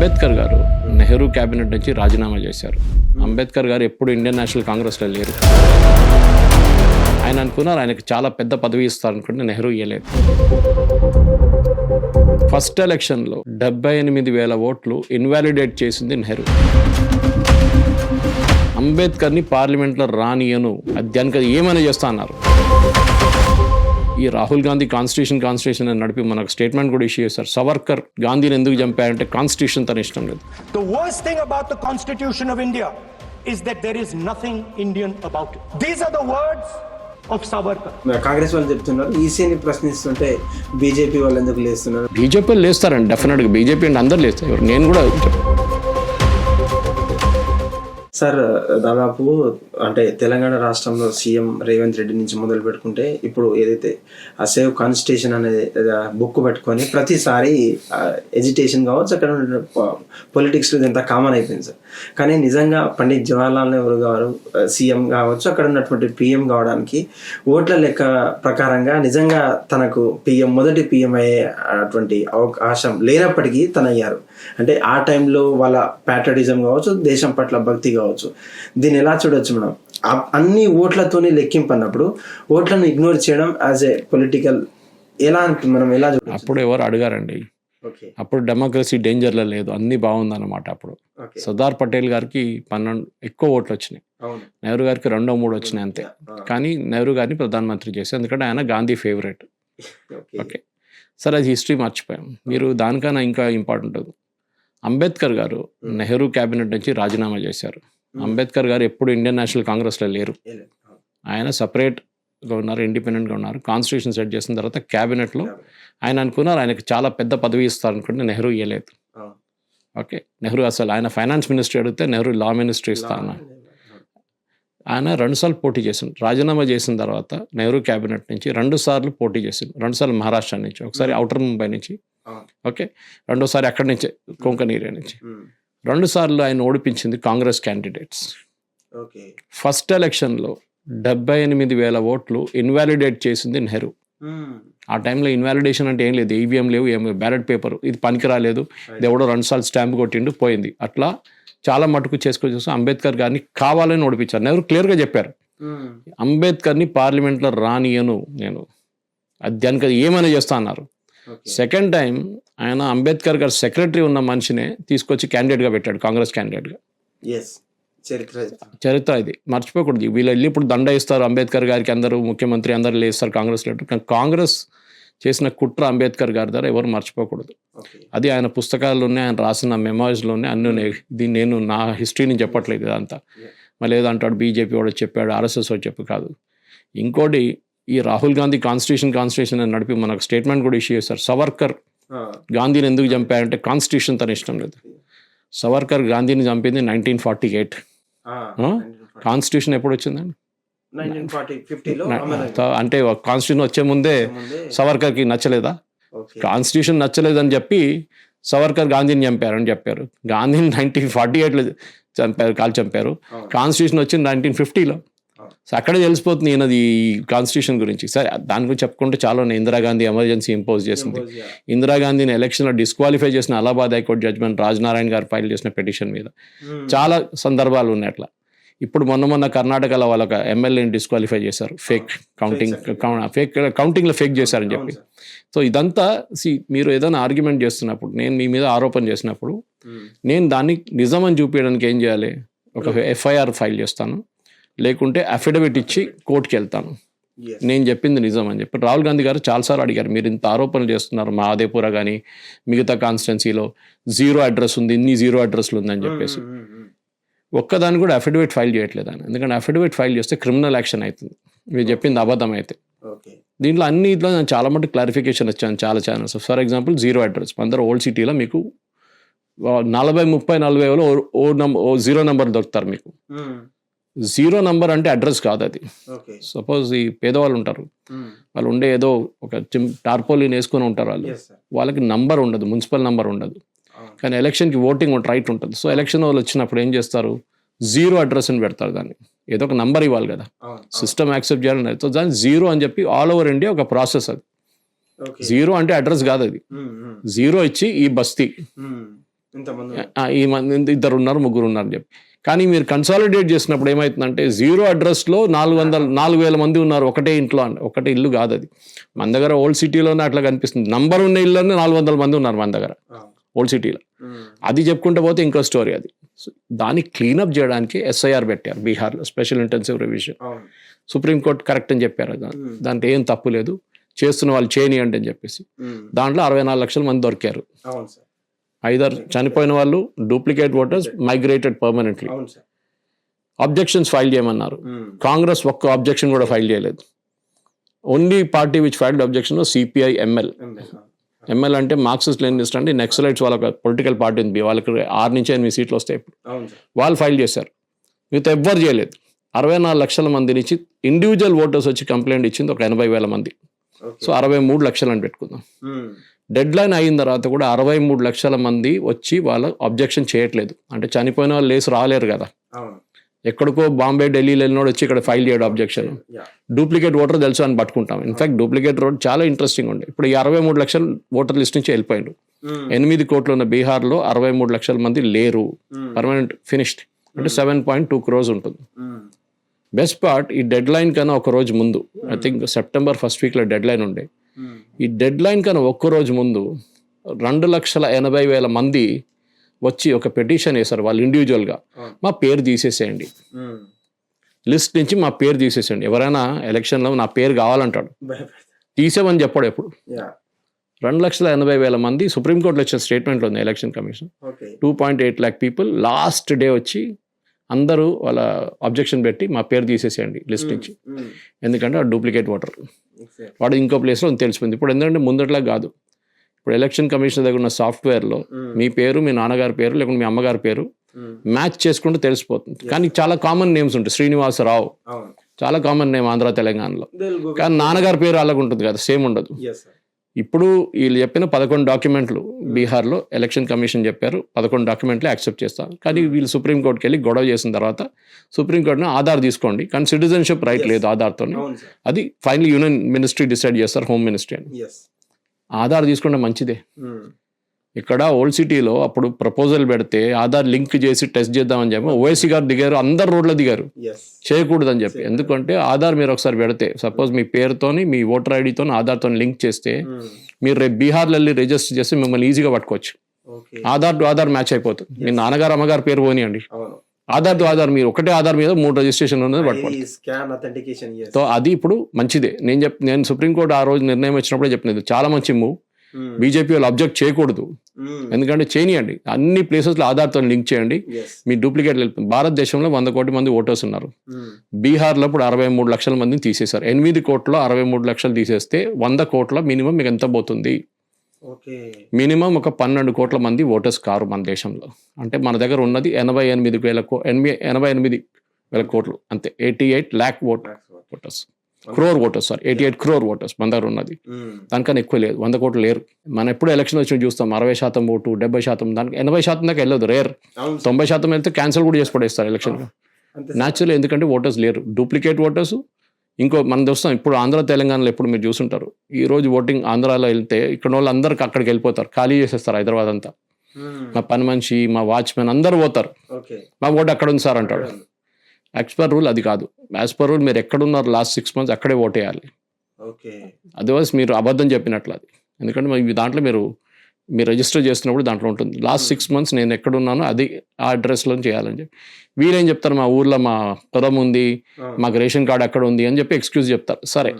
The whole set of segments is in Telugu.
అంబేద్కర్ గారు నెహ్రూ క్యాబినెట్ నుంచి రాజీనామా చేశారు. అంబేద్కర్ గారు ఎప్పుడు ఇండియన్ నేషనల్ కాంగ్రెస్లో లేరు. ఆయన అనుకున్నారు ఆయనకు చాలా పెద్ద పదవి ఇస్తారనుకుంటే నెహ్రూ ఇవ్వలేదు ఫస్ట్ ఎలక్షన్లో డెబ్బై ఎనిమిది వేల ఓట్లు ఇన్వాలిడేట్ చేసింది నెహ్రూ. అంబేద్కర్ని పార్లమెంట్లో రానియను అది దానికి ఏమైనా చేస్తా అన్నారు. ఈ రాహుల్ గాంధీ కాన్స్టిట్యూషన్ కాన్స్టిట్యూషన్ అని నడిపి మనకు స్టేట్మెంట్ కూడా ఇష్యూ చేశారు. సవర్కర్ గాంధీని ఎందుకు చంపారంటే కాన్స్టిట్యూషన్ తన ఇష్టం లేదు. The worst thing about the Constitution of India is that there is nothing Indian about it. These are the words of Savarkar. Congress వాళ్ళు చెప్తున్నారు ఈసీని ప్రశ్నిస్తుంటే బీజేపీ వాళ్ళు ఎందుకు లేస్తున్నారు? బీజేపీ లేస్తారండి డెఫినెట్గా బీజేపీ అంటే అందరు లేస్తారు. నేను కూడా సార్ దాదాపు అంటే తెలంగాణ రాష్ట్రంలో సీఎం రేవంత్ రెడ్డి నుంచి మొదలు పెట్టుకుంటే ఇప్పుడు ఏదైతే ఆ సేవ్ కాన్స్టిట్యూషన్ అనే బుక్ పెట్టుకొని ప్రతిసారి ఎడ్యుటేషన్ కావచ్చు అక్కడ పొలిటిక్స్ ఇదంతా కామన్ అయిపోయింది సార్. కానీ నిజంగా పండిత్ జవహర్లాల్ నెహ్రూ గారు సీఎం కావచ్చు అక్కడ ఉన్నటువంటి పిఎం కావడానికి ఓట్ల లెక్క ప్రకారంగా నిజంగా తనకు పిఎం మొదటి పిఎం అయ్యే అటువంటి అవకాశం లేనప్పటికీ తనయ్యారు. అంటే ఆ టైంలో వాళ్ళ ప్యాట్రటిజం కావచ్చు దేశం పట్ల భక్తి కావచ్చు దీన్ని ఎలా చూడొచ్చు మనం అన్ని ఓట్లతోని లెక్కింపు అన్నప్పుడు ఓట్లను ఇగ్నోర్ చేయడం యాజ్ ఏ పొలిటికల్ ఎలా మనం ఎలా అప్పుడు ఎవరు అడిగారండి? అప్పుడు డెమోక్రసీ డేంజర్లో లేదు. అన్నీ బాగుందన్నమాట అప్పుడు. ఓకే. సర్దార్ పటేల్ గారికి పన్నెండు ఎక్కువ ఓట్లు వచ్చినాయి. నెహ్రూ గారికి రెండో మూడు వచ్చినాయి అంతే. కానీ నెహ్రూ గారిని ప్రధానమంత్రి చేశారు. ఎందుకంటే ఆయన గాంధీ ఫేవరెట్. ఓకే. ఓకే. సరే అది హిస్టరీ మర్చిపోయాం. మీరు దానికన్నా ఇంకా ఇంపార్టెంట్. అంబేద్కర్ గారు నెహ్రూ క్యాబినెట్ నుంచి రాజీనామా చేశారు. అంబేద్కర్ గారు ఎప్పుడు ఇండియన్ నేషనల్ కాంగ్రెస్లో లేరు. ఆయన సపరేట్గా ఉన్నారు ఇండిపెండెంట్గా ఉన్నారు. కాన్స్టిట్యూషన్ సెట్ చేసిన తర్వాత క్యాబినెట్లో ఆయన అనుకున్నారు ఆయనకు చాలా పెద్ద పదవి ఇస్తారనుకుంటే నెహ్రూ ఇవ్వలేదు ఓకే నెహ్రూ అసలు ఆయన ఫైనాన్స్ మినిస్టర్ అడిగితే నెహ్రూ లా మినిస్టర్ ఇస్తా అన్నారు ఆయన రెండుసార్లు పోటీ చేసిండు. రాజీనామా చేసిన తర్వాత నెహ్రూ క్యాబినెట్ నుంచి రెండు సార్లు పోటీ చేసిండు. రెండుసార్లు మహారాష్ట్ర నుంచి ఒకసారి అవుటర్ ముంబై నుంచి. ఓకే రెండోసారి అక్కడి నుంచి కొంకన్ ఏరియా నుంచి రెండు సార్లు ఆయన ఓడిపించింది కాంగ్రెస్ క్యాండిడేట్స్ ఓకే. ఫస్ట్ ఎలక్షన్లో డెబ్బై ఎనిమిది వేల ఓట్లు ఇన్వాలిడేట్ చేసింది నెహ్రూ. ఆ టైంలో ఇన్వాలిడేషన్ అంటే ఏం లేదు ఈవీఎం లేవు ఏం బ్యాలెట్ పేపర్ ఇది పనికి రాలేదు. ఇది ఎవడో రెండుసార్లు స్టాంప్ కొట్టిండు పోయింది. అట్లా చాలా మటుకు చేసుకొచ్చేసి అంబేద్కర్ గారిని కావాలని ఓడిపించారు. నెహ్రూ క్లియర్గా చెప్పారు. అంబేద్కర్ని పార్లమెంట్లో రానియను నేను. అది దానికి ఏమైనా చేస్తా అన్నారు. సెకండ్ టైం ఆయన అంబేద్కర్ గారు సెక్రటరీ ఉన్న మనిషినే తీసుకొచ్చి క్యాండిడేట్గా పెట్టాడు కాంగ్రెస్ క్యాండిడేట్గా చరిత్ర చరిత్ర ఇది. మర్చిపోకూడదు. వీళ్ళు వెళ్ళి ఇప్పుడు దండ ఇస్తారు అంబేద్కర్ గారికి అందరూ ముఖ్యమంత్రి అందరూ లేస్తారు కాంగ్రెస్ లీడర్ కానీ కాంగ్రెస్ చేసిన కుట్ర అంబేద్కర్ గారి ద్వారా ఎవరు మర్చిపోకూడదు. అది ఆయన పుస్తకాల్లో ఉన్నాయి ఆయన రాసిన మెమోరీస్లో ఉన్నాయి. అన్నీ ఉన్నాయి. దీన్ని నేను నా హిస్టరీని చెప్పట్లేదు ఇదంతా. మళ్ళీ ఏదో అంటాడు బీజేపీ వాడు చెప్పాడు ఆర్ఎస్ఎస్ వాడు చెప్పు కాదు. ఇంకోటి ఈ రాహుల్ గాంధీ కాన్స్టిట్యూషన్ కాన్స్టిట్యూషన్ అని నడిపి మనకు స్టేట్మెంట్ కూడా ఇష్యూ చేశారు. సవర్కర్ గాంధీని ఎందుకు చంపారంటే కాన్స్టిట్యూషన్ తన ఇష్టం లేదు. సవర్కర్ గాంధీని చంపింది నైన్టీన్ ఫార్టీ ఎయిట్ కాన్స్టిట్యూషన్ ఎప్పుడు వచ్చిందండి అంటే కాన్స్టిట్యూషన్ వచ్చే ముందే సవర్కర్కి నచ్చలేదా? కాన్స్టిట్యూషన్ నచ్చలేదని చెప్పి సవర్కర్ గాంధీని చంపారని చెప్పారు. గాంధీని నైన్టీన్ ఫార్టీ ఎయిట్లో చంపారు కాల్ చంపారు. కాన్స్టిట్యూషన్ వచ్చింది నైన్టీన్ ఫిఫ్టీలో సో అక్కడే తెలిసిపోతుంది ఈయనది ఈ కాన్స్టిట్యూషన్ గురించి. సరే దాని గురించి చెప్పుకుంటే చాలా ఉన్నాయి. ఇందిరాగాంధీ ఎమర్జెన్సీ ఇంపోజ్ చేసింది. ఇందిరాగాంధీని ఎలక్షన్లో డిస్క్వాలిఫై చేసిన అలహాబాద్ హైకోర్టు జడ్జ్మెంట్ రాజనారాయణ గారు ఫైల్ చేసిన పిటిషన్ మీద. చాలా సందర్భాలు ఉన్నాయి అట్లా. ఇప్పుడు మొన్న మొన్న కర్ణాటకలో వాళ్ళకి ఎమ్మెల్యేని డిస్క్వాలిఫై చేశారు. ఫేక్ కౌంటింగ్ ఫేక్ కౌంటింగ్లో ఫేక్ చేశారని చెప్పి. సో ఇదంతా సి మీరు ఏదైనా ఆర్గ్యుమెంట్ చేస్తున్నప్పుడు నేను మీ మీద ఆరోపణ చేసినప్పుడు నేను దాన్ని నిజం అని చూపించడానికి ఏం చేయాలి? ఒక ఎఫ్ఐఆర్ ఫైల్ చేస్తాను. లేకుంటే అఫిడవిట్ ఇచ్చి కోర్టుకి వెళ్తాను నేను చెప్పింది నిజం అని చెప్పి. రాహుల్ గాంధీ గారు చాలాసార్లు అడిగారు మీరు ఇంత ఆరోపణలు చేస్తున్నారు మా ఆదేపుర కానీ మిగతా కాన్స్టిట్యున్సీలో జీరో అడ్రస్ ఉంది ఇన్ని జీరో అడ్రస్లు ఉందని చెప్పేసి. ఒక్కదాన్ని కూడా అఫిడవిట్ ఫైల్ చేయట్లేదు ఆయన. ఎందుకంటే అఫిడవిట్ ఫైల్ చేస్తే క్రిమినల్ యాక్షన్ అవుతుంది. మీరు చెప్పింది అబద్ధం అయితే. దీంట్లో అన్నిట్లో నేను చాలా మటుకు క్లారిఫికేషన్ వచ్చాను చాలా channels for example zero address అందరూ ఓల్డ్ సిటీలో మీకు నలభై ముప్పై నలభై వేలో ఓ- ఓ నంబర్ ఓ జీరో నెంబర్ దొరుకుతారు మీకు. జీరో నంబర్ అంటే అడ్రస్ కాదు అది. సపోజ్ ఈ పేదవాళ్ళు ఉంటారు. వాళ్ళు ఉండే ఏదో ఒక చిమ్ టార్పోలిన్ వేసుకొని ఉంటారు వాళ్ళు. వాళ్ళకి నంబర్ ఉండదు మున్సిపల్ నంబర్ ఉండదు. కానీ ఎలక్షన్కి ఓటింగ్ రైట్ ఉంటుంది. సో ఎలక్షన్ వాళ్ళు వచ్చినప్పుడు ఏం చేస్తారు? జీరో అడ్రస్ అని పెడతారు దాన్ని. ఏదో ఒక నంబర్ ఇవ్వాలి కదా. సిస్టమ్ యాక్సెప్ట్ చేయాలని సో దాన్ని జీరో అని చెప్పి ఆల్ ఓవర్ ఇండియా ఒక ప్రాసెస్ అది. జీరో అంటే అడ్రస్ కాదు అది. జీరో ఇచ్చి ఈ బస్తీ. ఈ మంది ఇద్దరు ఉన్నారు ముగ్గురు ఉన్నారు అని చెప్పి. కానీ మీరు కన్సాలిడేట్ చేసినప్పుడు ఏమవుతుందంటే జీరో అడ్రస్లో నాలుగు వందల నాలుగు వేల మంది ఉన్నారు ఒకటే ఇంట్లో ఒకటే ఇల్లు కాదు అది. మన దగ్గర ఓల్డ్ సిటీలోనే అట్లా కనిపిస్తుంది. నంబర్ ఉన్న ఇల్లులోనే నాలుగు వందల మంది ఉన్నారు మన దగ్గర. ఓల్డ్ సిటీలో అది చెప్పుకుంటూ పోతే ఇంకో స్టోరీ అది. దాన్ని క్లీనప్ చేయడానికి ఎస్ఐఆర్ పెట్టారు బీహార్లో special intensive revision supreme court correct అని చెప్పారు దాంట్లో ఏం తప్పు లేదు. చేస్తున్న వాళ్ళు చేయనియండి అని చెప్పేసి. దాంట్లో అరవై నాలుగు లక్షల మంది దొరికారు. ఐదర్ చనిపోయిన వాళ్ళు duplicate voters migrated permanently. Objections file చేయమన్నారు. కాంగ్రెస్ ఒక్క అబ్జెక్షన్ కూడా ఫైల్ చేయలేదు. Only party which filed objection CPI ML ML అంటే మార్క్సిస్ట్ లెనిస్ట్ అంటే నెక్సలైట్స్ వాళ్ళ పొలిటికల్ పార్టీ ఉంది. వాళ్ళకి ఆరు నుంచి ఎనిమిది సీట్లు వస్తాయి ఇప్పుడు. వాళ్ళు ఫైల్ చేశారు. మిగతా ఎవ్వరు చేయలేదు. అరవై నాలుగు లక్షల మంది నుంచి ఇండివిజువల్ ఓటర్స్ వచ్చి కంప్లైంట్ ఇచ్చింది ఒక ఎనభై వేల మంది. సో అరవై మూడు లక్షలు అని పెట్టుకుందాం. డెడ్ లైన్ అయిన తర్వాత కూడా అరవై మూడు లక్షల మంది వచ్చి వాళ్ళు అబ్జెక్షన్ చేయట్లేదు. అంటే చనిపోయిన వాళ్ళు లేసి రాలేరు కదా. ఎక్కడికో బాంబే ఢిల్లీలో వెళ్ళినోడు వచ్చి ఇక్కడ ఫైల్ చేయడం అబ్జెక్షన్. డూప్లికేట్ ఓటర్ తెలుసు అని పట్టుకుంటాం. ఇన్ఫాక్ట్ డూప్లికేట్ రోడ్ చాలా ఇంట్రెస్టింగ్ ఉండే. ఇప్పుడు ఈ అరవై మూడు లక్షల ఓటర్ లిస్ట్ నుంచి వెళ్ళిపోయిండు. ఎనిమిది కోట్లు ఉన్న బీహార్లో అరవై మూడు లక్షల మంది లేరు. పర్మనెంట్ ఫినిష్డ్ అంటే సెవెన్ పాయింట్ టూ క్రోజ్ ఉంటుంది. బెస్ట్ పార్ట్ ఈ డెడ్ లైన్ కన్నా ఒక రోజు ముందు. ఐ థింక్ సెప్టెంబర్ ఫస్ట్ వీక్లో డెడ్ లైన్ ఉండే. ఈ డెడ్ లైన్ కన్నా ఒక్క రోజు ముందు రెండు లక్షల ఎనభై వేల మంది వచ్చి ఒక పెటిషన్ వేశారు వాళ్ళు ఇండివిజువల్గా మా పేరు తీసేసేయండి. లిస్ట్ నుంచి మా పేరు తీసేసేయండి. ఎవరైనా ఎలక్షన్లో నా పేరు కావాలంటాడు. తీసేవని చెప్పాడు ఎప్పుడు. రెండు లక్షల ఎనభై వేల మంది సుప్రీంకోర్టులో వచ్చిన స్టేట్మెంట్లో ఉంది election commission two point eight lakh people last day వచ్చి అందరూ వాళ్ళ అబ్జెక్షన్ పెట్టి మా పేరు తీసేసేయండి లిస్ట్ నుంచి. ఎందుకంటే డూప్లికేట్ ఓటర్ వాడు ఇంకో ప్లేస్లో తెలిసిపోయింది. ఇప్పుడు ఎందుకంటే ముందట్లా కాదు. ఇప్పుడు ఎలక్షన్ కమిషన్ దగ్గర ఉన్న సాఫ్ట్వేర్లో మీ పేరు మీ నాన్నగారి పేరు లేకుంటే మీ అమ్మగారి పేరు మ్యాచ్ చేసుకుంటూ తెలిసిపోతుంది. కానీ చాలా కామన్ నేమ్స్ ఉంటాయి. శ్రీనివాసరావు. చాలా కామన్ నేమ్ ఆంధ్ర తెలంగాణలో. తెలుగు కానీ నాన్నగారి పేరు అలాగ ఉంటుంది కదా సేమ్ ఉండదు. ఇప్పుడు వీళ్ళు చెప్పిన పదకొండు డాక్యుమెంట్లు బీహార్లో ఎలక్షన్ కమిషన్ చెప్పారు పదకొండు డాక్యుమెంట్లు యాక్సెప్ట్ చేస్తారు కానీ వీళ్ళు సుప్రీంకోర్టుకి వెళ్ళి గొడవ చేసిన తర్వాత సుప్రీంకోర్టుని ఆధార్ తీసుకోండి. కానీ సిటిజన్షిప్ రైట్ లేదు ఆధార్తో అది ఫైనల్ యూనియన్ మినిస్ట్రీ డిసైడ్ చేస్తారు హోమ్ మినిస్ట్రీ అని. ఆధార్ తీసుకుంటే మంచిదే. ఇక్కడ ఓల్డ్ సిటీలో అప్పుడు ప్రపోజల్ పెడితే ఆధార్ లింక్ చేసి టెస్ట్ చేద్దామని చెప్పి ఓవైసీ గారు దిగారు అందరు రోడ్లో దిగారు. చేయకూడదని చెప్పి. ఎందుకంటే ఆధార్ మీరు ఒకసారి పెడితే సపోజ్ మీ పేరుతోని మీ ఓటర్ ఐడితో ఆధార్తో లింక్ చేస్తే మీరు రేపు బీహార్లో వెళ్ళి రిజిస్టర్ చేస్తే మిమ్మల్ని ఈజీగా పట్టుకోవచ్చు. ఆధార్ టు ఆధార్ మ్యాచ్ అయిపోతుంది. మీ నాన్నగారు అమ్మగారు పేరు పోనీయండి. ఆధార్ టు ఆధార్ మీరు ఒకటే ఆధార్ మీద మూడు రిజిస్ట్రేషన్ ఉన్నది పట్టుకోండి. సో అది ఇప్పుడు మంచిదే. నేను చెప్ నేను సుప్రీంకోర్టు ఆ రోజు నిర్ణయం వచ్చినప్పుడే చెప్పినది. చాలా మంచి మూవ్ బీజేపీ వాళ్ళు అబ్జెక్ట్ చేయకూడదు. ఎందుకంటే చేయనియండి. అన్ని ప్లేసెస్లో ఆధార్తో లింక్ చేయండి. మీ డూప్లికేట్ వెళ్ళిపోతుంది భారతదేశంలో వంద కోటి మంది ఓటర్స్ ఉన్నారు. బీహార్లో ఇప్పుడు అరవై మూడు లక్షల మందిని తీసేశారు. ఎనిమిది కోట్ల అరవై మూడు లక్షలు తీసేస్తే వంద కోట్ల మినిమం మీకు ఎంత పోతుంది? మినిమం ఒక పన్నెండు కోట్ల మంది ఓటర్స్ కారు మన దేశంలో. అంటే మన దగ్గర ఉన్నది ఎనభై ఎనిమిది వేల కో ఎనభై ఎనభై ఎనిమిది వేల కోట్లు. అంతే. Eighty eight lakh vote. Voters. Crore voters sorry eighty eight crore voters మన దగ్గర ఉన్నది దానికన్నా ఎక్కువ లేదు. వంద కోట్లు లేరు. మనం ఎప్పుడు ఎలక్షన్ వచ్చి చూస్తాం. అరవై శాతం ఓటు డెబ్బై శాతం దానికి ఎనభై శాతం దాకా వెళ్ళదు. రేర్. తొంభై శాతం వెళ్తే క్యాన్సిల్ కూడా చేసి పడేస్తారు ఎలక్షన్. న్యాచురల్ ఎందుకంటే ఓటర్స్ లేరు. డూప్లికేట్ ఓటర్స్ ఇంకో మనం చూస్తాం ఇప్పుడు ఆంధ్ర తెలంగాణలో ఎప్పుడు మీరు చూసుంటారు. ఈ రోజు ఓటింగ్ ఆంధ్రాలో వెళ్తే ఇక్కడ వాళ్ళు అందరికి అక్కడికి వెళ్ళిపోతారు. ఖాళీ చేసేస్తారు హైదరాబాద్ అంతా. మా పని మనిషి మా వాచ్మెన్ అందరు పోతారు. మా ఓటు అక్కడ ఉంది సార్ అంటాడు. యాజ్ పర్ రూల్ అది కాదు. యాజ్ పర్ రూల్ మీరు ఎక్కడున్నారు లాస్ట్ సిక్స్ మంత్స్ అక్కడే ఓటేయాలి. ఓకే అదర్వైజ్ మీరు అబద్ధం చెప్పినట్లు అది. ఎందుకంటే మరి దాంట్లో మీరు మీరు రిజిస్టర్ చేస్తున్నప్పుడు దాంట్లో ఉంటుంది. లాస్ట్ సిక్స్ మంత్స్ నేను ఎక్కడున్నానో అది ఆ అడ్రస్లో చేయాలని చెప్పి. వీరేం చెప్తారు? మా ఊర్లో మా పొలం ఉంది మాకు రేషన్ కార్డు అక్కడ ఉంది అని చెప్పి ఎక్స్క్యూజ్ చెప్తారు. సరే.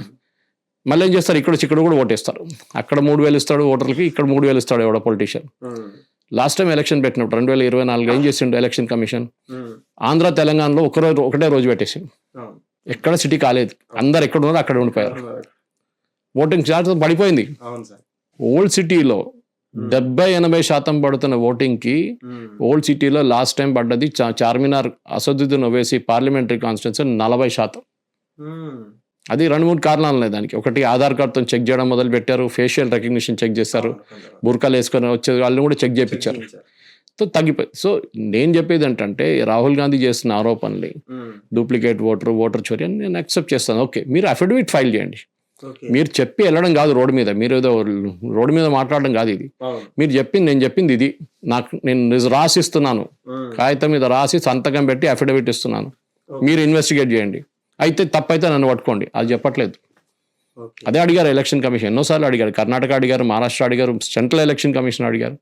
మళ్ళీ ఏం చేస్తారు? ఇక్కడ ఇక్కడ కూడా ఓటేస్తారు. అక్కడ మూడు వేలు ఇస్తాడు ఓటర్లకి ఇక్కడ మూడు వేలు ఇస్తాడు ఎవడో పొలిటీషియన్ లాస్ట్ టైం ఎలక్షన్ పెట్టినప్పుడు రెండు వేల ఇరవై నాలుగు ఏం చేసిండు ఎలక్షన్ కమిషన్ ఆంధ్ర తెలంగాణలో ఒక రోజు ఒకటే రోజు పెట్టేసిండు. ఎక్కడ సిటీ కాలేదు. అందరు ఎక్కడ ఉన్నారో అక్కడ ఉండిపోయారు. ఓటింగ్ శాతం పడిపోయింది. ఓల్డ్ సిటీలో డెబ్బై ఎనభై శాతం పడుతున్న ఓటింగ్కి ఓల్డ్ సిటీలో లాస్ట్ టైం పడ్డది చార్మినార్ అసదుద్దీన్ ఓవేసి పార్లమెంటరీ కాన్స్టిట్యున్సీ నలభై శాతం. అది రెండు మూడు కారణాలు ఉన్నాయి దానికి. ఒకటి ఆధార్ కార్డ్తో చెక్ చేయడం మొదలు పెట్టారు ఫేషియల్ రికగ్నిషన్ చెక్ చేస్తారు బుర్కాలు వేసుకొని వచ్చే వాళ్ళని కూడా చెక్ చేయించారు సో తగ్గిపోయింది సో నేను చెప్పేది ఏంటంటే రాహుల్ గాంధీ చేస్తున్న ఆరోపణలు డూప్లికేట్ ఓటర్ ఓటర్ చోరీ అని నేను యాక్సెప్ట్ చేస్తాను. ఓకే మీరు అఫిడవిట్ ఫైల్ చేయండి. మీరు చెప్పి వెళ్ళడం కాదు రోడ్డు మీద. మీరు ఏదో రోడ్డు మీద మాట్లాడడం కాదు ఇది. మీరు చెప్పింది నేను చెప్పింది ఇది. నాకు నేను నిజ- రాసిస్తున్నాను. కాగితం మీద రాసి సంతకం పెట్టి అఫిడవిట్ ఇస్తున్నాను. మీరు ఇన్వెస్టిగేట్ చేయండి. అయితే తప్పైతే నన్ను పట్టుకోండి. అది చెప్పట్లేదు. అదే అడిగారు ఎలక్షన్ కమిషన్. ఎన్నోసార్లు అడిగారు. కర్ణాటక అడిగారు మహారాష్ట్ర అడిగారు సెంట్రల్ ఎలక్షన్ కమిషన్ అడిగారు.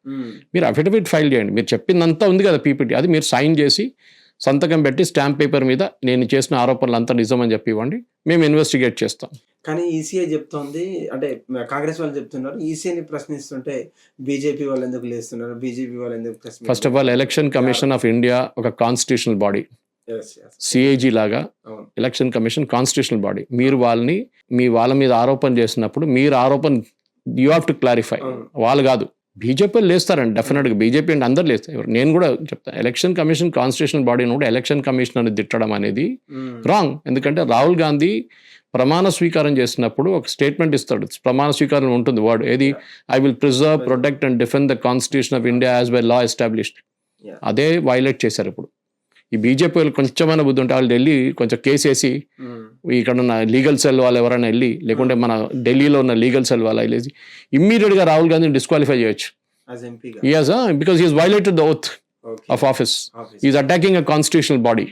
మీరు అఫిడవిట్ ఫైల్ చేయండి. మీరు చెప్పిందంతా ఉంది కదా పీపీటీ. అది మీరు సైన్ చేసి సంతకం పెట్టి స్టాంప్ పేపర్ మీద నేను చేసిన ఆరోపణలు అంతా నిజమని చెప్పి ఇవ్వండి. మేము ఇన్వెస్టిగేట్ చేస్తాం. కానీ ఈసీఐ చెప్తోంది. అంటే కాంగ్రెస్ వాళ్ళు చెప్తున్నారు. ఈసీఐని ప్రశ్నిస్తుంటే బీజేపీ వాళ్ళు ఎందుకు లేస్తున్నారు? బీజేపీ వాళ్ళు ఎందుకు first of all election commission of India ఒక కాన్స్టిట్యూషనల్ బాడీ సిఏజీ లాగా ఎలక్షన్ కమిషన్ కాన్స్టిట్యూషనల్ బాడీ మీరు వాళ్ళని మీ వాళ్ళ మీద ఆరోపణ చేసినప్పుడు మీరు ఆరోపణ యూ హ్యావ్ టు క్లారిఫై. వాళ్ళు కాదు. బీజేపీ లేస్తారండి డెఫినెట్గా బీజేపీ అంటే అందరు లేస్తారు. నేను కూడా చెప్తాను ఎలక్షన్ కమిషన్ కాన్స్టిట్యూషనల్ బాడీని కూడా ఎలక్షన్ కమిషన్ అని తిట్టడం అనేది. రాంగ్ ఎందుకంటే రాహుల్ గాంధీ ప్రమాణ స్వీకారం చేసినప్పుడు ఒక స్టేట్మెంట్ ఇస్తాడు. ప్రమాణ స్వీకారం ఉంటుంది వర్డ్ ఏది? I will preserve protect and defend the constitution of India as by law established. అదే వైలేట్ చేశారు ఇప్పుడు. ఈ బీజేపీ వాళ్ళు కొంచెమైనా బుద్ధి ఉంటే వాళ్ళు ఢిల్లీ కొంచెం కేసు వేసి. ఇక్కడ ఉన్న లీగల్ సెల్ వాళ్ళు ఎవరైనా వెళ్ళి లేకుంటే మన ఢిల్లీలో ఉన్న లీగల్ సెల్ వాళ్ళు వెళ్ళేసి ఇమ్మీడియట్గా రాహుల్ గాంధీని డిస్క్వాలిఫై చేయొచ్చు. Yes because is violated the oath of office is attacking a constitutional body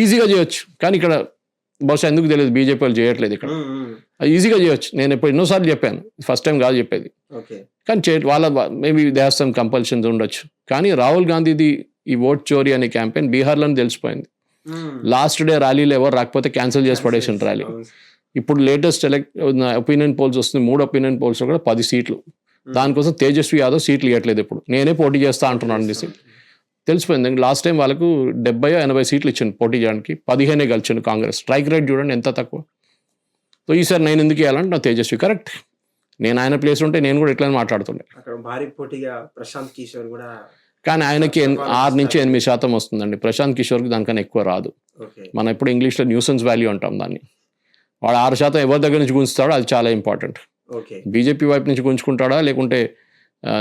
ఈజీగా చేయొచ్చు. కానీ ఇక్కడ బహుశా ఎందుకు తెలియదు బీజేపీ వాళ్ళు చేయట్లేదు ఇక్కడ. ఈజీగా చేయొచ్చు. నేను ఎప్పుడు ఎన్నోసార్లు చెప్పాను. ఫస్ట్ టైం కాదు చెప్పేది. కానీ చే వాళ్ళ maybe they have some compulsions ఉండొచ్చు. కానీ రాహుల్ గాంధీది ఈ ఓట్ చోరీ అనే క్యాంపెయిన్ బీహార్లోనే తెలిసిపోయింది. లాస్ట్ డే ర్యాలీలో ఎవరు రాకపోతే క్యాన్సిల్ చేసి పడేసిన ర్యాలీ. ఇప్పుడు లేటెస్ట్ ఎలక్ట్ ఒపీనియన్ పోల్స్ వస్తుంది మూడు ఒపీనియన్ పోల్స్ కూడా పది సీట్లు. దానికోసం తేజస్వి యాదవ్ సీట్లు ఇవ్వట్లేదు ఇప్పుడు. నేనే పోటీ చేస్తా అంటున్నాను అనేసి. తెలిసిపోయింది. లాస్ట్ టైం వాళ్ళకు డెబ్బై ఎనభై సీట్లు ఇచ్చింది పోటీ చేయడానికి. పదిహేనే గెలిచిండు కాంగ్రెస్. స్ట్రైక్ రేట్ చూడండి ఎంత తక్కువ. సో ఈసారి నేను ఎందుకు ఇవ్వాలంటే నా తేజస్వి కరెక్ట్. నేను ఆయన ప్లేస్ ఉంటే నేను కూడా ఇట్లనే మాట్లాడుతుండే. భారీ పోటీగా ప్రశాంత్ కిషోర్ కూడా కానీ ఆయనకి ఆరు నుంచి ఎనిమిది శాతం వస్తుందండి. ప్రశాంత్ కిషోర్కి దానికన్నా ఎక్కువ రాదు. మనం ఇప్పుడు ఇంగ్లీష్లో న్యూసెన్స్ వాల్యూ అంటాం దాన్ని. వాడు ఆరు శాతం ఎవరి దగ్గర నుంచి గుంచుతాడో అది చాలా ఇంపార్టెంట్. ఓకే. బీజేపీ వైపు నుంచి గుంజుకుంటాడా? లేకుంటే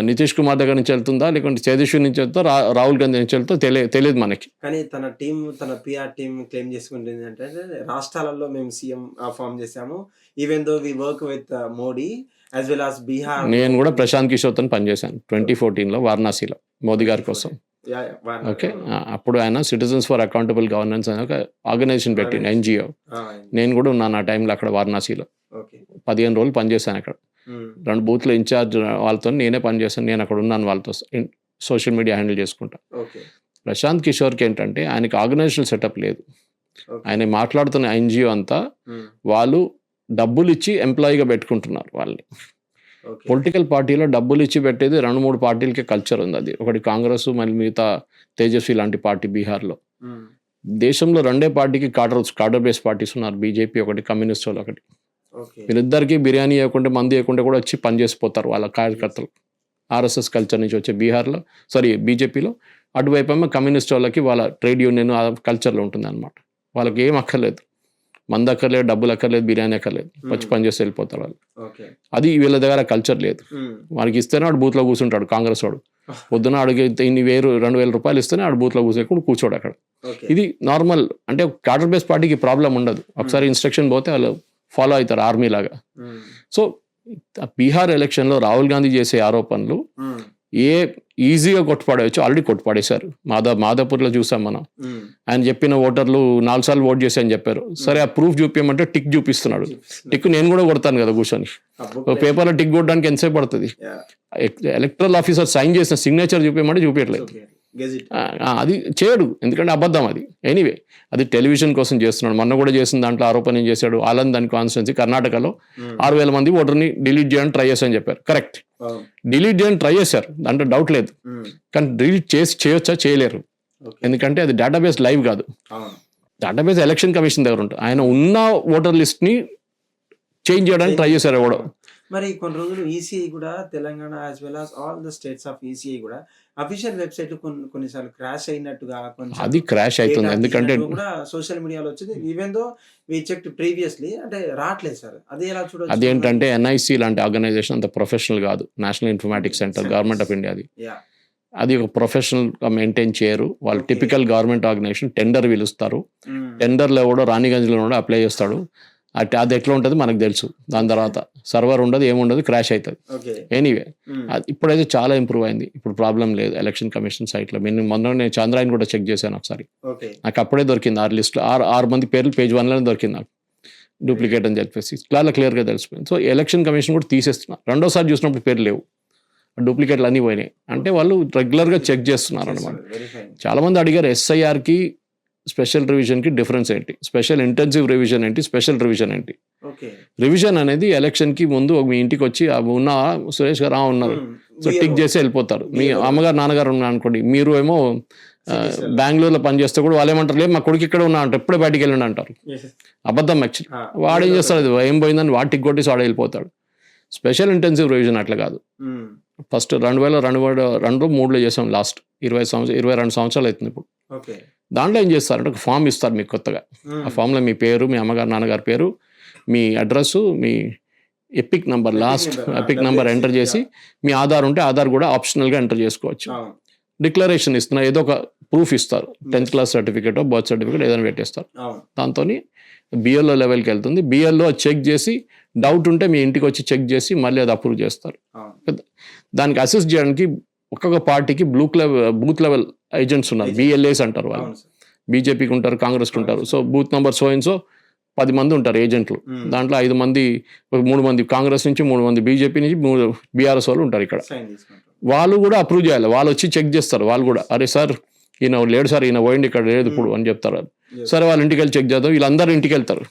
నితీష్ కుమార్ దగ్గర నుంచి వెళ్తుందా? లేకుంటే తేజస్వి నుంచి వెళ్తా రాహుల్ గాంధీ నుంచి వెళ్తా తెలియ తెలియదు మనకి. కానీ తన టీం తన పిఆర్ టీం క్లెయిమ్ చేసుకుంటుంది అంటే రాష్ట్రాలలో మేము సీఎం ఫామ్ చేసాము even though we work with Modi as well Bihar నేను కూడా ప్రశాంత్ కిషోర్తో పనిచేశాను ట్వంటీ ఫోర్టీన్లో వారణాసిలో మోదీ గారి కోసం. ఓకే అప్పుడు ఆయన సిటిజన్స్ ఫర్ అకౌంటబుల్ గవర్నెన్స్ అనే ఒక ఆర్గనైజేషన్ పెట్టింది ఎన్జిఓ. నేను కూడా ఉన్నాను ఆ టైంలో అక్కడ వారణాసిలో. పదిహేను రోజులు పనిచేశాను అక్కడ. రెండు బూత్లో ఇన్ఛార్జ్ వాళ్ళతో నేనే పనిచేశాను నేను అక్కడ ఉన్నాను వాళ్ళతో సోషల్ మీడియా హ్యాండిల్ చేసుకుంటా. ప్రశాంత్ కిషోర్కి ఏంటంటే ఆయనకి ఆర్గనైజేషన్ సెటప్ లేదు. ఆయన మాట్లాడుతున్న ఎన్జిఓ అంతా వాళ్ళు డబ్బులు ఇచ్చి ఎంప్లాయీగా పెట్టుకుంటున్నారు వాళ్ళని. పొలిటికల్ పార్టీలో డబ్బులు ఇచ్చి పెట్టేది రెండు మూడు పార్టీలకే కల్చర్ ఉంది అది. ఒకటి కాంగ్రెస్ మళ్ళీ మిగతా తేజస్వి లాంటి పార్టీ బీహార్లో. దేశంలో రెండే పార్టీకి కాడర్ కాడర్ బేస్ పార్టీస్ ఉన్నారు. బీజేపీ ఒకటి కమ్యూనిస్ట్ వాళ్ళు ఒకటి. వీళ్ళిద్దరికి బిర్యానీ ఇవ్వకుండా మంది ఇవ్వకుండా కూడా వచ్చి పనిచేసిపోతారు వాళ్ళ కార్యకర్తలు. ఆర్ఎస్ఎస్ కల్చర్ నుంచి వచ్చే బీహార్లో సారీ బీజేపీలో. అటువైపు ఏమో కమ్యూనిస్ట్ వాళ్ళకి వాళ్ళ ట్రేడ్ యూనియన్ కల్చర్లో ఉంటుంది అనమాట వాళ్ళకి ఏం అక్కర్లేదు. మంది అక్కర్లేదు డబ్బులు అక్కర్లేదు. బిర్యానీ అక్కర్లేదు వచ్చి పని చేసి వెళ్ళిపోతారు వాళ్ళు. అది వీళ్ళ దగ్గర కల్చర్ లేదు. వాడికి ఇస్తేనే వాడు బూత్లో కూర్చుంటాడు కాంగ్రెస్ వాడు. పొద్దున అడిగి ఇన్ని వేరు రెండు వేల రూపాయలు ఇస్తేనే ఆడు బూత్లో కూర్చోకుండా కూర్చోడు అక్కడ. ఇది నార్మల్ అంటే కాడర్ బేస్ పార్టీకి ప్రాబ్లం ఉండదు. ఒకసారి ఇన్స్ట్రక్షన్ పోతే వాళ్ళు ఫాలో అవుతారు ఆర్మీ లాగా. సో బీహార్ ఎలక్షన్లో రాహుల్ గాంధీ చేసే ఆరోపణలు ఏ ఈజీగా కొట్టుపడేయచ్చు. ఆల్రెడీ కొట్టుపడేశారు. మాధవ్ మాధాపూర్లో చూసాం మనం. ఆయన చెప్పిన ఓటర్లు నాలుగు సార్లు ఓట్ చేసి అని చెప్పారు సరే ఆ ప్రూఫ్ చూపించమంటే టిక్ చూపిస్తున్నాడు. టిక్ నేను కూడా కొడతాను కదా కూర్చొని. ఒక పేపర్లో టిక్ కొట్టడానికి ఎంతసేపు పడుతుంది? ఎలక్ట్రల్ ఆఫీసర్ సైన్ చేసిన సిగ్నేచర్ చూపించమంటే చూపించట్లేదు అది చేయడు. ఎందుకంటే అబద్ధం అది. ఎనీవే అది టెలివిజన్ కోసం చేస్తున్నాడు. మొన్న కూడా చేసిన దాంట్లో ఆరోపణ ఏం చేశాడు. ఆలంద్ అని కాన్స్టిట్యున్సీ కర్ణాటకలో ఆరు వేల మంది ఓటర్ని డిలీట్ చేయడానికి ట్రై చేశారని చెప్పారు. కరెక్ట్ డిలీట్ చేయడానికి ట్రై చేశారు. దాంట్లో డౌట్ లేదు. కానీ డిలీట్ చేసి చేయొచ్చా? చేయలేరు. ఎందుకంటే అది డేటాబేస్ లైవ్ కాదు. డేటాబేస్ ఎలక్షన్ కమిషన్ దగ్గర ఉంటుంది ఆయన ఉన్న ఓటర్ లిస్ట్ని చేంజ్ చేయడానికి ట్రై చేశారు ఎవడో. మరి కొన్ని రోజులు ఈసీఐ కూడా Telangana as well all the states of ECI కూడా అఫీషియల్ వెబ్సైట్ కొన్ని కొన్నిసార్లు క్రాష్ అయినట్టుగా కొంచెం అది క్రాష్ అవుతుంది. ఎందుకంటే కూడా సోషల్ మీడియాలో వచ్చింది. Even though we check previously అంటే రావట్లేదు సార్. అది ఎలా చూడొచ్చు? అదేంటంటే ఎన్ఐసి లాంటి ఆర్గనైజేషన్ అంత ప్రొఫెషనల్ కాదు. National informatics centre government of India అది. అది ఒక ప్రొఫెషనల్గా మెయింటైన్ చేయరు. వాళ్ళు. టిపికల్ గవర్నమెంట్ ఆర్గనైజేషన్ టెండర్ పిలుస్తారు టెండర్లో కూడా రాణిగంజ్లో కూడా అప్లై చేస్తాడు. అట్ అది ఎట్లా ఉంటుంది మనకు తెలుసు. దాని తర్వాత సర్వర్ ఉండదు ఏముండదు క్రాష్ అవుతుంది ఎనీవే ఇప్పుడైతే చాలా ఇంప్రూవ్ అయింది. ఇప్పుడు ప్రాబ్లం లేదు ఎలక్షన్ కమిషన్ సైట్లో నేను మొన్న నేను చంద్రాయన్ కూడా చెక్ చేశాను ఒకసారి. నాకు అప్పుడే దొరికింది ఆరు లిస్ట్లో ఆరు ఆరు మంది పేర్లు పేజ్ వన్లోనే దొరికింది నాకు. డూప్లికేట్ అని చెప్పేసి. చాలా క్లియర్గా తెలిసిపోయింది. సో ఎలక్షన్ కమిషన్ కూడా తీసేస్తున్నారు రెండోసారి చూసినప్పుడు పేర్లు లేవు. డూప్లికేట్లు అన్నీ పోయినాయి. అంటే వాళ్ళు రెగ్యులర్గా చెక్ చేస్తున్నారు. అనమాట వెరిఫై చాలా మంది అడిగారు ఎస్ఐఆర్కి స్పెషల్ రివిజన్కి డిఫరెన్స్ ఏంటి? స్పెషల్ ఇంటెన్సివ్ రివిజన్ ఏంటి? స్పెషల్ రివిజన్ ఏంటి? రివిజన్ అనేది ఎలక్షన్కి ముందు మీ ఇంటికి వచ్చి "ఆ, ఉన్నా సురేష్ గారు "ఆ, ఉన్నారు సో టిక్ చేసి వెళ్ళిపోతారు. మీ అమ్మగారు నాన్నగారు ఉన్నారు అనుకోండి మీరు ఏమో బెంగళూరులో పనిచేస్తే కూడా వాళ్ళు ఏమంటారు లేదు మా కొడుకు ఇక్కడ ఉన్నా అంటారు. ఎప్పుడే బయటికి వెళ్ళండి అంటారు. అబద్ధం యాక్చువల్లీ వాడు ఏం చేస్తాడు అది ఏం పోయిందని వాడు టిక్ కొట్టేసి వాడు వెళ్ళిపోతాడు. స్పెషల్ ఇంటెన్సివ్ రివిజన్ అట్లా కాదు. ఫస్ట్ రెండు వేల రెండు వేల రెండు మూడులో చేసాం లాస్ట్. ఇరవై సంవత్సరం ఇరవై రెండు సంవత్సరాలు అవుతుంది ఇప్పుడు. దాంట్లో ఏం చేస్తారంటే ఒక ఫామ్ ఇస్తారు మీకు కొత్తగా. ఆ ఫామ్లో మీ పేరు మీ అమ్మగారు నాన్నగారి పేరు మీ అడ్రస్ మీ EPIC number last EPIC number enter చేసి మీ ఆధార్ ఉంటే ఆధార్ కూడా ఆప్షనల్గా ఎంటర్ చేసుకోవచ్చు. డిక్లరేషన్ ఇస్తున్నారు ఏదో ఒక ప్రూఫ్ ఇస్తారు. Tenth class certificate birth certificate ఏదైనా పెట్టేస్తారు. దాంతో బిఎల్ఓ లెవెల్కి వెళ్తుంది. బిఎల్ఓ చెక్ చేసి డౌట్ ఉంటే మీ ఇంటికి వచ్చి చెక్ చేసి మళ్ళీ అది అప్రూవ్ చేస్తారు. దానికి అసెస్ చేయడానికి ఒక్కొక్క పార్టీకి block level booth level agents ఉన్నారు. బిఎల్ఏస్ అంటారు వాళ్ళు. బీజేపీకి ఉంటారు కాంగ్రెస్కి ఉంటారు. So booth number so and so పది మంది ఉంటారు ఏజెంట్లు Hmm. దాంట్లో ఐదు మంది మూడు మంది కాంగ్రెస్ నుంచి మూడు మంది బీజేపీ నుంచి మూడు బీఆర్ఎస్ వాళ్ళు ఉంటారు ఇక్కడ. వాళ్ళు కూడా అప్రూవ్ చేయాలి. వాళ్ళు వచ్చి చెక్ చేస్తారు. వాళ్ళు కూడా అరే సార్ ఈయన లేడు సార్ ఈయన పోయింది ఇక్కడ లేదు ఇప్పుడు అని చెప్తారు. సరే వాళ్ళ ఇంటికి వెళ్ళి చెక్ చేద్దాం. వీళ్ళందరూ ఇంటికి వెళ్తారు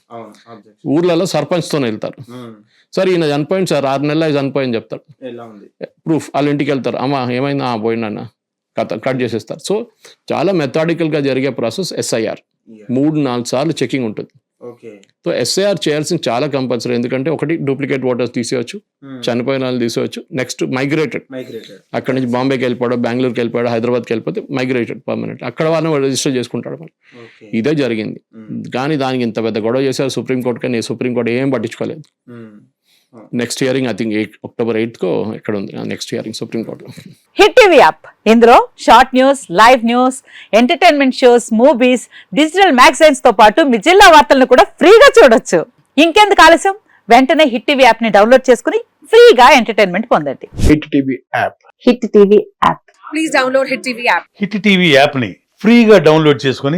ఊర్లలో సర్పంచ్తో వెళ్తారు. సార్ ఈయన చనిపోయింది సార్ ఆరు నెలలు అయి చనిపోయింది ఉంది? ప్రూఫ్ వాళ్ళ ఇంటికి వెళ్తారు. అమ్మ ఏమైందా? "ఆ, పోయిందన్న కథ కట్ చేసేస్తారు. సో చాలా మెథాడికల్గా జరిగే ప్రాసెస్ ఎస్ఐఆర్. మూడు నాలుగు సార్లు చెకింగ్ ఉంటుంది. సో ఎస్ఐఆర్ చేయాల్సిన చాలా కంపల్సరీ ఎందుకంటే ఒకటి డూప్లికేట్ ఓటర్స్ తీసేయచ్చు. చనిపోయిన వాళ్ళు తీసేయచ్చు. నెక్స్ట్ మైగ్రేటెడ్ మైగ్రేటెడ్ అక్కడ నుంచి బాంబేకి వెళ్ళిపోవడం బెంగళూరుకి వెళ్ళిపోవడం హైదరాబాద్కి వెళ్ళిపోతే మైగ్రేటెడ్ పర్మనెంట్ అక్కడ వాళ్ళని రిజిస్టర్ చేసుకుంటాడు ఓకే ఇదే జరిగింది. కానీ దానికి ఇంత పెద్ద గొడవ చేశారు సుప్రీంకోర్టు కానీ సుప్రీంకోర్టు ఏం పట్టించుకోలేదు. Next hearing I think eight October ఎయిత్కో ఇక్కడ ఉంది? నెక్స్ట్ హియరింగ్ సుప్రీంకోర్టులో హిట్ టీవీ యాప్ ఇందులో short news live news entertainment shows movies digital మ్యాగజైన్స్తో పాటు మీ జిల్లా వార్తలను కూడా ఫ్రీగా చూడొచ్చు. ఇంకెందుకు ఆలస్యం? వెంటనే హిట్ టీవీ యాప్ని డౌన్లోడ్ చేసుకుని ఫ్రీగా ఎంటర్టైన్మెంట్ పొందండి. Hit TV app hit TV app please download Hit TV app. Hit TV యాప్ని ఫ్రీగా డౌన్లోడ్ చేసుకొని